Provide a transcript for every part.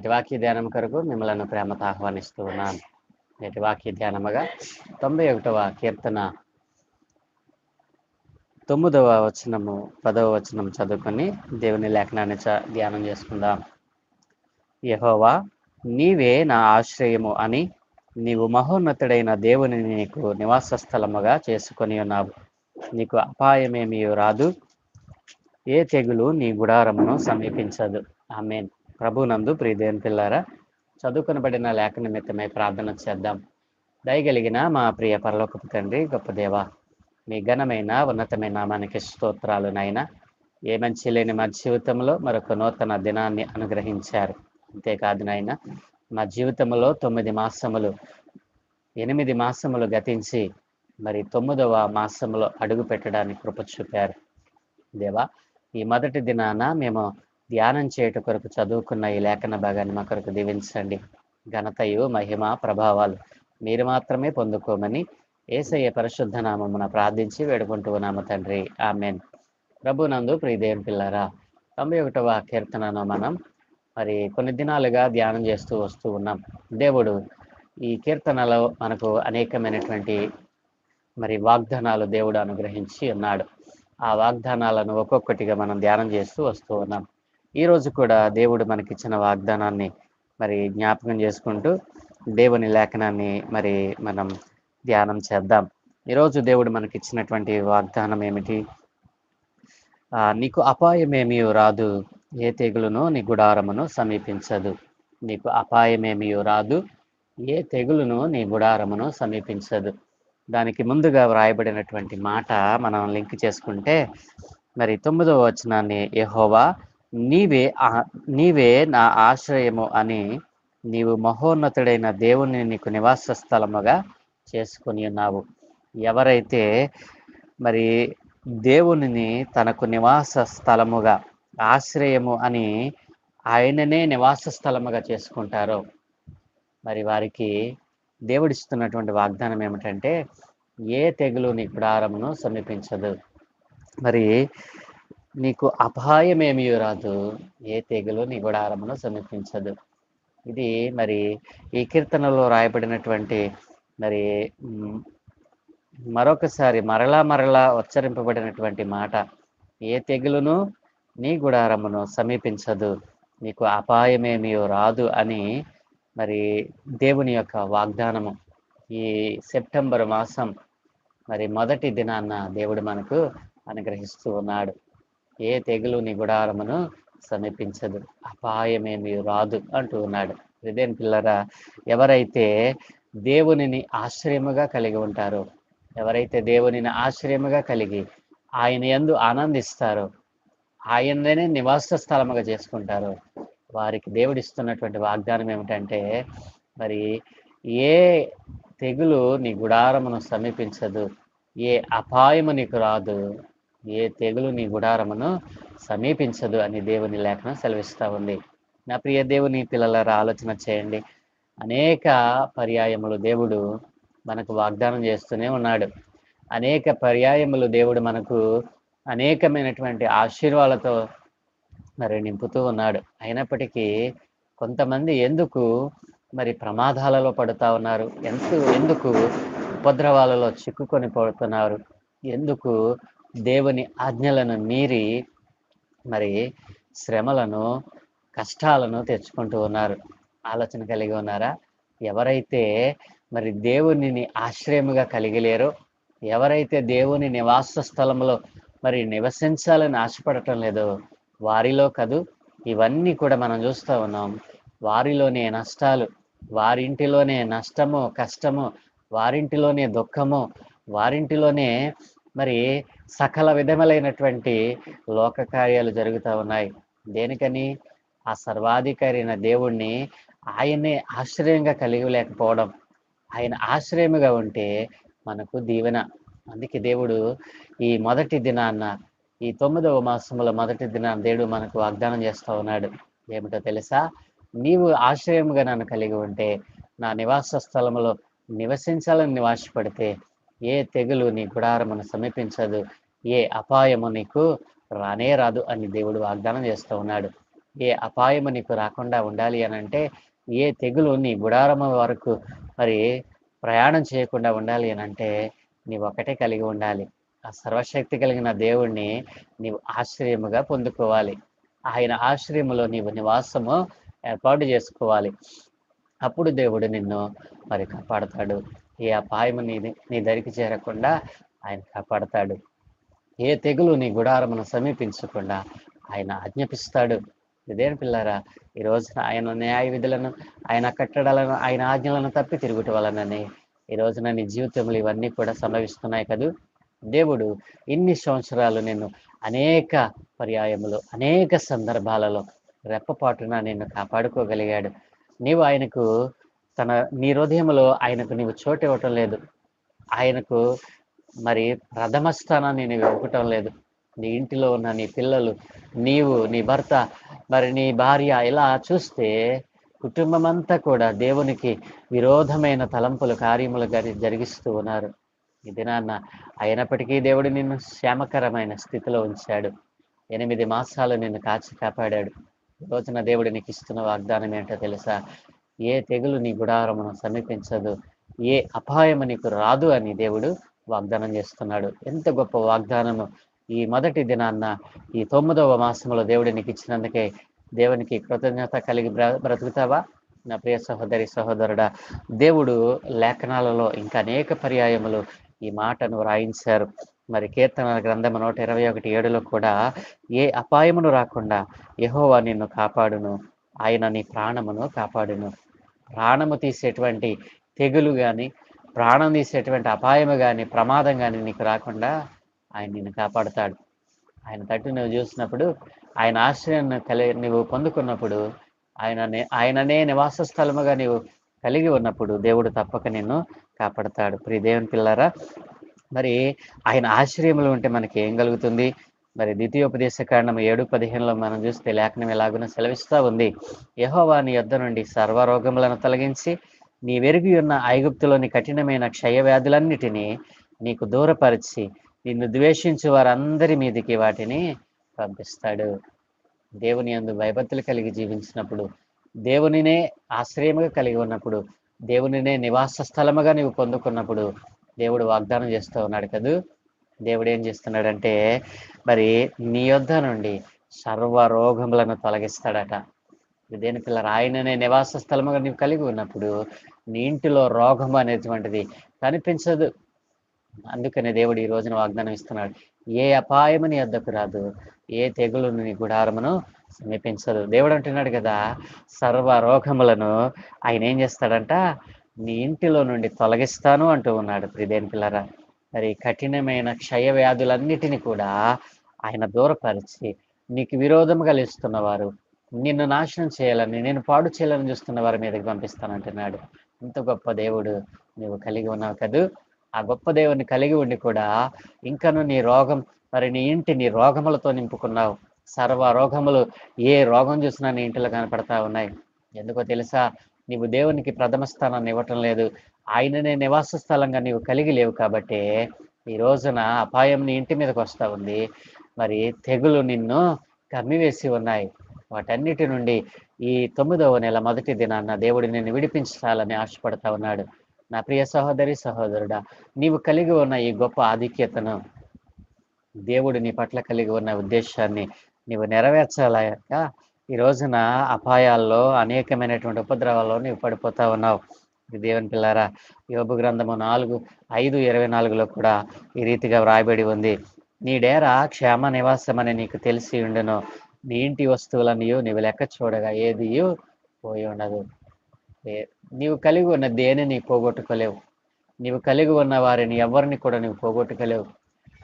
నేటి వాక్య ధ్యానం కొరకు మిమ్మల్ని ప్రేమతో ఆహ్వానిస్తూ ఉన్నాను. నేటి వాక్య ధ్యానముగా తొంభై ఒకటవ కీర్తన తొమ్మిదవ వచనము పదవ వచనం చదువుకొని దేవుని లేఖనాన్ని ధ్యానం చేసుకుందాం. యహోవా నీవే నా ఆశ్రయము అని నీవు మహోన్నతుడైన దేవుని నీకు నివాస స్థలముగా చేసుకొని ఉన్నావు. నీకు అపాయమేమీ రాదు. ఏ తెగులు నీ గుడారమును సమీపించదు. ఆమెన్. ప్రభునందు ప్రియదేవన్ పిల్లారా చదువుకొనబడిన లేఖ నిమిత్తమై ప్రార్థన చేద్దాం. దయగలిగిన మా ప్రియ పరలోకపు తండ్రి గొప్ప దేవ మీ ఘనమైన ఉన్నతమైన మనకి స్తోత్రాలు నైనా ఏ మంచి లేని మా జీవితంలో మరొక నూతన దినాన్ని అనుగ్రహించారు. అంతేకాదు నాయన మా జీవితంలో తొమ్మిది మాసములు ఎనిమిది మాసములు గతించి మరి తొమ్మిదవ మాసంలో అడుగు పెట్టడానికి కృప చూపారు. దేవా ఈ మొదటి దినాన మేము ధ్యానం చేయట కొరకు చదువుకున్న ఈ లేఖన భాగాన్ని మా కొరకు దీవించండి. ఘనతయు మహిమ ప్రభావాలు మీరు మాత్రమే పొందుకోమని ఏసయ్య పరిశుద్ధ నామమున ప్రార్థించి వేడుకుంటూ ఉన్నాము తండ్రి. ఆమెన్. ప్రభునందు ప్రీదేవి పిల్లరా తొంభై ఒకటవ కీర్తనను మనం మరి కొన్ని దినాలుగా ధ్యానం చేస్తూ వస్తూ ఉన్నాం. దేవుడు ఈ కీర్తనలో మనకు అనేకమైనటువంటి మరి వాగ్దానాలు దేవుడు అనుగ్రహించి ఉన్నాడు. ఆ వాగ్దానాలను ఒక్కొక్కటిగా మనం ధ్యానం చేస్తూ వస్తూ ఉన్నాం. ఈ రోజు కూడా దేవుడు మనకిచ్చిన వాగ్దానాన్ని మరి జ్ఞాపకం చేసుకుంటూ దేవుని లేఖనాన్ని మరి మనం ధ్యానం చేద్దాం. ఈరోజు దేవుడు మనకిచ్చినటువంటి వాగ్దానం ఏమిటి? నీకు అపాయమేమీ రాదు ఏ తెగులును నీ గుడారమును సమీపించదు. నీకు అపాయమేమీ రాదు ఏ తెగులును నీ గుడారమును సమీపించదు. దానికి ముందుగా వ్రాయబడినటువంటి మాట మనం లింక్ చేసుకుంటే మరి తొమ్మిదవ వచనాన్ని యెహోవా నీవే నీవే నా ఆశ్రయము అని నీవు మహోన్నతుడైన దేవుని నీకు నివాస స్థలముగా చేసుకుని ఉన్నావు. ఎవరైతే మరి దేవునిని తనకు నివాస స్థలముగా ఆశ్రయము అని ఆయననే నివాస స్థలముగా చేసుకుంటారో మరి వారికి దేవుడిస్తున్నటువంటి వాగ్దానం ఏమిటంటే ఏ తెగులు నీ గుడారమును సమీపించదు. మరి నీకు అపాయమేమీ రాదు. ఏ తెగులు నీ గుడారమును సమీపించదు. ఇది మరి ఈ కీర్తనలో రాయబడినటువంటి మరి మరొకసారి మరలా మరలా ఉచ్చరింపబడినటువంటి మాట ఏ తెగులును నీ గుడారమును సమీపించదు. నీకు అపాయమేమియో రాదు అని మరి దేవుని యొక్క వాగ్దానము. ఈ సెప్టెంబర్ మాసం మరి మొదటి దినాన్న దేవుడు మనకు అనుగ్రహిస్తూ ఉన్నాడు. ఏ తెగులు నీ గుడారమును సమీపించదు. అపాయమేమి రాదు అంటూ ఉన్నాడు. ఇదేం పిల్లరా ఎవరైతే దేవునిని ఆశ్రయముగా కలిగి ఉంటారో ఎవరైతే దేవునిని ఆశ్రయముగా కలిగి ఆయన ఎందు ఆనందిస్తారో ఆయననే నివాస స్థలముగా చేసుకుంటారో వారికి దేవుడిస్తున్నటువంటి వాగ్దానం ఏమిటంటే మరి ఏ తెగులు నీ గుడారమును సమీపించదు ఏ అపాయము నీకు రాదు ఏ తెగులు నీ గుడారమును సమీపించదు అని దేవుని లేఖనం సెలవిస్తూ ఉంది. నా ప్రియ దేవుని పిల్లల ఆలోచన చేయండి. అనేక పర్యాయములు దేవుడు మనకు వాగ్దానం చేస్తూనే ఉన్నాడు. అనేక పర్యాయములు దేవుడు మనకు అనేకమైనటువంటి ఆశీర్వాదాలతో మరి నింపుతూ ఉన్నాడు. అయినప్పటికీ కొంతమంది ఎందుకు మరి ప్రమాదాలలో పడుతూ ఉన్నారు? ఎంత ఎందుకు ఉపద్రవాలలో చిక్కుకొని పడుతున్నారు? ఎందుకు దేవుని ఆజ్ఞలను మీరి మరి శ్రమలను కష్టాలను తెచ్చుకుంటూ ఉన్నారు. ఆలోచన కలిగి ఉన్నారా? ఎవరైతే మరి దేవునిని ఆశ్రయముగా కలిగి లేరో ఎవరైతే దేవుని నివాస స్థలంలో మరి నివసించాలని ఆశపడటం లేదో వారిలో కదూ? ఇవన్నీ కూడా మనం చూస్తూ ఉన్నాం. వారిలోనే నష్టాలు వారింటిలోనే నష్టము కష్టము వారింటిలోనే దుఃఖము వారింటిలోనే మరి సకల విధములైనటువంటి లోక కార్యాలు జరుగుతూ ఉన్నాయి. దేనికని? ఆ సర్వాధికారి అయిన దేవుణ్ణి ఆయనే ఆశ్రయంగా కలిగి లేకపోవడం ఆయన ఆశ్రయముగా ఉంటే మనకు దీవెన. అందుకే దేవుడు ఈ మొదటి దినాన్న ఈ తొమ్మిదవ మాసముల మొదటి దినాన్న దేవుడు మనకు వాగ్దానం చేస్తూ ఉన్నాడు. ఏమిటో తెలుసా? నీవు ఆశ్రయముగా నన్ను కలిగి ఉంటే నా నివాస స్థలంలో నివసించాలని నివాసపడితే ఏ తెగులు నీ గుడారమును సమీపించదు ఏ అపాయము నీకు రానే రాదు అని దేవుడు వాగ్దానం చేస్తూ ఉన్నాడు. ఏ అపాయము నీకు రాకుండా ఉండాలి అని అంటే ఏ తెగులు నీ గుడారము వరకు మరి ప్రయాణం చేయకుండా ఉండాలి అని అంటే నీవు ఒకటే కలిగి ఉండాలి. ఆ సర్వశక్తి కలిగిన దేవుణ్ణి నీవు ఆశ్రయముగా పొందుకోవాలి. ఆయన ఆశ్రయములో నీవు నివాసము ఏర్పాటు చేసుకోవాలి. అప్పుడు దేవుడు నిన్ను మరి కాపాడతాడు. ఏ అపాయము నీ నీ దరికి చేరకుండా ఆయన కాపాడతాడు. ఏ తెగులు నీ గుడారమును సమీపించకుండా ఆయన ఆజ్ఞాపిస్తాడు. ఇదేం పిల్లారా? ఈ రోజున ఆయన న్యాయ విధులను ఆయన కట్టడాలను ఆయన ఆజ్ఞలను తప్పి తిరుగుట వలనని ఈ రోజున నీ జీవితంలో ఇవన్నీ కూడా సంభవిస్తున్నాయి కదూ? దేవుడు ఇన్ని సంవత్సరాలు నిన్ను అనేక పర్యాయములు అనేక సందర్భాలలో రెప్పపాటున నిన్ను కాపాడుకోగలిగాడు. నీవు ఆయనకు తన నీ హృదయంలో ఆయనకు నీవు చోటు ఇవ్వటం లేదు. ఆయనకు మరి ప్రథమ స్థానాన్ని నీవు ఇవ్వటం లేదు. నీ ఇంటిలో ఉన్న నీ పిల్లలు నీవు నీ భర్త మరి నీ భార్య ఇలా చూస్తే కుటుంబం అంతా కూడా దేవునికి విరోధమైన తలంపులు కార్యములు జరిగిస్తూ ఉన్నారు. ఈ దినాన్న అయినప్పటికీ దేవుడు నిన్ను శ్యామకరమైన స్థితిలో ఉంచాడు. ఎనిమిది మాసాలు నిన్ను కాచి కాపాడాడు. రోజున దేవుడు నీకు ఇస్తున్న వాగ్దానం ఏంటో తెలుసా? ఏ తెగులు నీ గుడారమును సమీపించదు ఏ అపాయము నీకు రాదు అని దేవుడు వాగ్దానం చేస్తున్నాడు. ఎంత గొప్ప వాగ్దానము. ఈ మొదటి దినాన్న ఈ తొమ్మిదవ మాసంలో దేవుడు నీకు ఇచ్చినందుకే దేవునికి కృతజ్ఞత కలిగి బ్ర బ్రతుకుతావా? నా ప్రియ సహోదరి సహోదరుడా దేవుడు లేఖనాలలో ఇంకా అనేక పర్యాయములు ఈ మాటను వ్రాయించారు. మరి కీర్తన గ్రంథము నూట ఇరవై ఒకటి ఏడులో కూడా ఏ అపాయమును రాకుండా యహోవా నిన్ను కాపాడును ఆయన నీ ప్రాణమును కాపాడును. ప్రాణము తీసేటువంటి తెగులు కానీ ప్రాణం తీసేటువంటి అపాయము కానీ ప్రమాదం కానీ నీకు రాకుండా ఆయన నిన్ను కాపాడుతాడు. ఆయన తట్టు నువ్వు చూసినప్పుడు ఆయన ఆశ్రయాన్ని కలిగి నువ్వు పొందుకున్నప్పుడు ఆయననే ఆయననే నివాస స్థలముగా నీవు కలిగి ఉన్నప్పుడు దేవుడు తప్పక నిన్ను కాపాడతాడు. ప్రియ దేవుని పిల్లరా మరి ఆయన ఆశ్రయములు ఉంటే మనకి ఏం కలుగుతుంది? మరి ద్వితీయోపదేశ కారణం ఏడు పదిహేనులో మనం చూస్తే లేఖనం ఎలాగున సెలవిస్తూ ఉంది. యహోవా నీ యొద్ద నుండి సర్వరోగములను తొలగించి నీ వెరిగి ఉన్న ఐగుప్తులోని కఠినమైన క్షయవ్యాధులన్నిటినీ నీకు దూరపరిచి నిన్ను ద్వేషించు వారందరి మీదికి వాటిని పంపిస్తాడు. దేవుని యందు భయభక్తులు కలిగి జీవించినప్పుడు దేవునినే ఆశ్రయముగా కలిగి ఉన్నప్పుడు దేవునినే నివాస స్థలముగా నీవు పొందుకున్నప్పుడు దేవుడు వాగ్దానం చేస్తూ ఉన్నాడు కదూ? దేవుడు ఏం చేస్తున్నాడంటే మరి నీ యొద్ద నుండి సర్వ రోగములను తొలగిస్తాడట. దేని పిల్లలు ఆయననే నివాస స్థలముగా నీవు కలిగి ఉన్నప్పుడు నీ ఇంటిలో రోగం అనేటువంటిది కనిపించదు. అందుకనే దేవుడు ఈ రోజున వాగ్దానం ఇస్తున్నాడు. ఏ అపాయము నీ వద్దకు రాదు ఏ తెగులును నీ గుడారమును సమీపించదు. దేవుడు అంటున్నాడు కదా సర్వ రోగములను ఆయన ఏం చేస్తాడంట నీ ఇంటిలో నుండి తొలగిస్తాను అంటూ ఉన్నాడు. ప్రిదేని పిల్లరా మరి కఠినమైన క్షయ వ్యాధులన్నిటిని కూడా ఆయన దూరపరిచి నీకు విరోధం కలిగిస్తున్న వారు నిన్ను నాశనం చేయాలని నేను పాడు చేయాలని చూస్తున్న వారి మీదకి పంపిస్తానంటున్నాడు. ఇంత గొప్ప దేవుడు నువ్వు కలిగి ఉన్నావు కదూ. ఆ గొప్ప దేవుని కలిగి ఉండి కూడా ఇంకను నీ రోగం మరి నీ ఇంటి నీ రోగములతో నింపుకున్నావు. సర్వ రోగములు ఏ రోగం చూసినా నీ ఇంటిలో కనపడతా ఉన్నాయి. ఎందుకో తెలుసా నీవు దేవునికి ప్రథమ స్థానాన్ని ఇవ్వటం లేదు. ఆయననే నివాస స్థలంగా నీవు కలిగి లేవు కాబట్టి ఈ రోజున అపాయం నీ ఇంటి మీదకి వస్తూ ఉంది. మరి తెగులు నిన్ను కమ్మివేసి ఉన్నాయి. వాటన్నిటి నుండి ఈ తొమ్మిదవ నెల మొదటి దినాన్న దేవుడు నిన్ను విడిపించాలని ఆశపడతా ఉన్నాడు. నా ప్రియ సహోదరి సహోదరుడా నీవు కలిగి ఉన్న ఈ గొప్ప ఆధిక్యతను దేవుడు నీ పట్ల కలిగి ఉన్న ఉద్దేశాన్ని నీవు నెరవేర్చాలక ఈ రోజున అపాయాల్లో అనేకమైనటువంటి ఉపద్రవాల్లో నీవు పడిపోతా ఉన్నావు. దేవుని పిల్లారా యోగ గ్రంథము నాలుగు ఐదు ఇరవై నాలుగులో కూడా ఈ రీతిగా వ్రాయబడి ఉంది. నీ డేరా క్షేమ నివాసమని నీకు తెలిసి ఉండును. నీ ఇంటి వస్తువులనియు నీవు లెక్క చూడగా ఏది పోయి ఉండదు. నీవు కలిగి ఉన్న దేనిని పోగొట్టుకోలేవు. నీవు కలిగి ఉన్న వారిని ఎవరిని కూడా నీవు పోగొట్టుకోలేవు.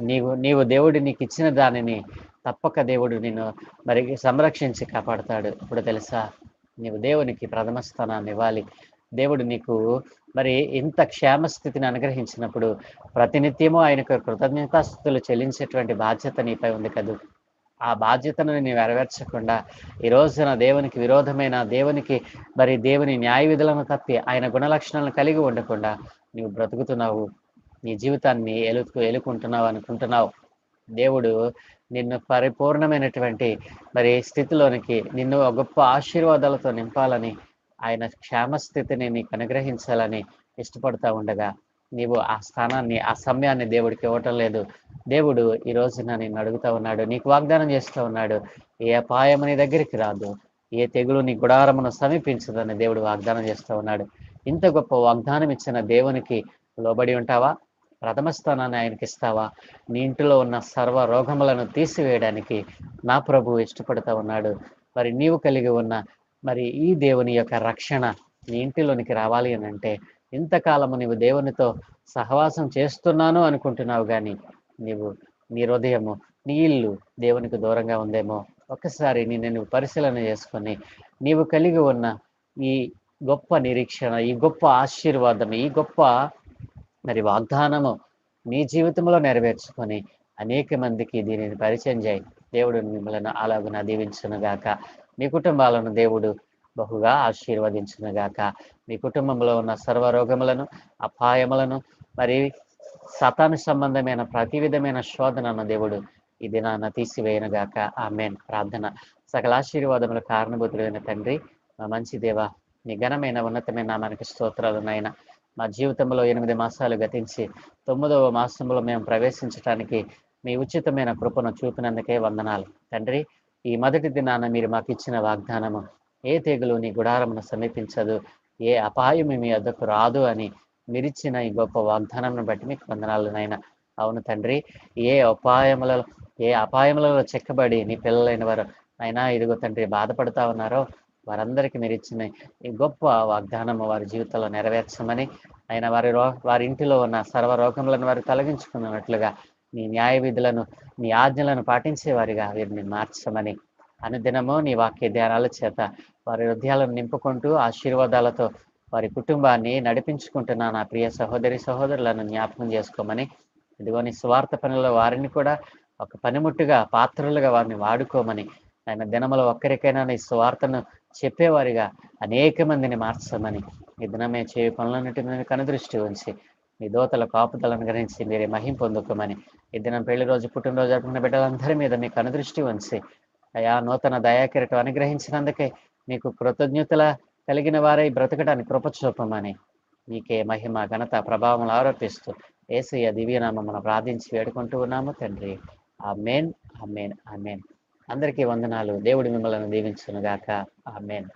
నీవు నీవు దేవుడు నీకు ఇచ్చిన దానిని తప్పక దేవుడు నిన్ను మరి సంరక్షించి కాపాడుతాడు. ఇప్పుడు తెలుసా? నీవు దేవునికి ప్రథమ స్థానాన్ని ఇవ్వాలి. దేవుడు నీకు మరి ఇంత క్షేమ స్థితిని అనుగ్రహించినప్పుడు ప్రతినిత్యము ఆయనకు కృతజ్ఞతాస్థుతులు చెల్లించేటువంటి బాధ్యత నీపై ఉంది కదూ. ఆ బాధ్యతను నేను నెరవేర్చకుండా ఈ రోజున దేవునికి విరోధమైన దేవునికి మరి దేవుని న్యాయ విధులను తప్పి ఆయన గుణలక్షణాలను కలిగి ఉండకుండా నీవు బ్రతుకుతున్నావు. నీ జీవితాన్ని ఎలుకు ఎలుకుంటున్నావు అనుకుంటున్నావు. దేవుడు నిన్ను పరిపూర్ణమైనటువంటి మరి స్థితిలోనికి నిన్ను గొప్ప ఆశీర్వాదాలతో నింపాలని ఆయన క్షేమ స్థితిని నీకు అనుగ్రహించాలని ఇష్టపడతా ఉండగా నీవు ఆ స్థానాన్ని ఆ సమయాన్ని దేవుడికి ఇవ్వటం లేదు. దేవుడు ఈ రోజున నిన్ను అడుగుతా ఉన్నాడు నీకు వాగ్దానం చేస్తూ ఉన్నాడు ఏ అపాయం నీ దగ్గరికి రాదు ఏ తెగులు నీ గుడారమును సమీపించదని దేవుడు వాగ్దానం చేస్తూ ఉన్నాడు. ఇంత గొప్ప వాగ్దానం ఇచ్చిన దేవునికి లోబడి ఉంటావా? ప్రథమ స్థానాన్ని ఆయనకి ఇస్తావా? నీ ఇంటిలో ఉన్న సర్వ రోగములను తీసివేయడానికి నా ప్రభు ఇష్టపడుతూ ఉన్నాడు. మరి నీవు కలిగి ఉన్న మరి ఈ దేవుని యొక్క రక్షణ నీ ఇంటిలోనికి రావాలి అని అంటే ఇంతకాలము నీవు దేవునితో సహవాసం చేస్తున్నాను అనుకుంటున్నావు కానీ నీవు నీ హృదయము నీ ఇల్లు దేవునికి దూరంగా ఉందేమో ఒక్కసారి నేను నువ్వు పరిశీలన చేసుకొని నీవు కలిగి ఉన్న ఈ గొప్ప నిరీక్షణ ఈ గొప్ప ఆశీర్వాదం ఈ గొప్ప మరి వాగ్దానము నీ జీవితంలో నెరవేర్చుకొని అనేక మందికి దీనిని పరిచయం చేయి. దేవుడు మిమ్మల్ని అలాగున దీవించునుగాక. మీ కుటుంబాలను దేవుడు బహుగా ఆశీర్వదించునుగాక. మీ కుటుంబంలో ఉన్న సర్వ రోగములను అపాయములను మరి సతాను సంబంధమైన ప్రతి విధమైన శోధనను దేవుడు ఈ దినాన తీసివేయనుగాక. ఆమెన్. ప్రార్థన. సకల ఆశీర్వాదముల కారణభూతుడైన తండ్రి మా మంచి దేవ నీ ఘనమైన ఉన్నతమైన నామానికి స్తోత్రాలు నాయన. మా జీవితంలో ఎనిమిది మాసాలు గతించి తొమ్మిదవ మాసంలో మేము ప్రవేశించడానికి మీ ఉచితమైన కృపను చూపినందుకే వందనాలు. తండ్రి ఈ మొదటి దినాన మీరు మాకు ఇచ్చిన వాగ్దానము ఏ తెగులు నీ గుడారమును సమీపించదు ఏ అపాయం మీ వద్దకు రాదు అని మీరిచ్చిన ఈ గొప్ప వాగ్దానం బట్టి మీకు వందనాలు నాయన. అవును తండ్రి ఏ అపాయములలో ఏ అపాయములలో చెక్కబడి నీ పిల్లలైన వారు అయినా ఇదిగో తండ్రి బాధపడుతా ఉన్నారో వారందరికీ మీరు ఇచ్చిన ఈ గొప్ప వాగ్దానము వారి జీవితంలో నెరవేర్చమని ఆయన వారి రో వారి ఇంటిలో ఉన్న సర్వ రోగములను వారు తొలగించుకున్నట్లుగా నీ న్యాయ విధులను నీ ఆజ్ఞలను పాటించేవారిగా వీరిని మార్చమని. అనుదినము నీ వాక్య ధ్యానాల చేత వారి హృదయాలను నింపుకుంటూ ఆశీర్వాదాలతో వారి కుటుంబాన్ని నడిపించుకుంటున్న నా ప్రియ సహోదరి సహోదరులను జ్ఞాపకం చేసుకోమని. ఇదిగో నీ స్వార్థ పనుల్లో వారిని కూడా ఒక పనిముట్టుగా పాత్రలుగా వారిని వాడుకోమని. ఆయన దినముల ఒక్కరికైనా నీ స్వార్థను చెప్పేవారిగా అనేక మందిని మార్చమని. ఈ దినమే చేయ పనులన్నిటి మీద కనుదృష్టి ఉంచి మీ దోతల కాపుదలను గ్రహించి మీరే మహిం పొందుకోమని. ఈ దినం పెళ్ళి రోజు పుట్టినరోజు జరుపుకున్న బిడ్డలందరి మీద మీ కనుదృష్టి ఉంచి అయా నూతన దయాకిరటం అనుగ్రహించినందుకే మీకు కృతజ్ఞతల కలిగిన వారై బ్రతకడానికి కృప చూపమని మీకే మహిమ ఘనత ప్రభావం ఆరోపిస్తూ ఏసయ్య దివ్యనామమును ప్రార్థించి వేడుకుంటూ ఉన్నాము తండ్రి. ఆ మేన్ ఆ మేన్ ఆ మేన్ అందరికీ వందనాలు. దేవుడి మిమ్మల్ని దీవించునుగాక. ఆ మేన్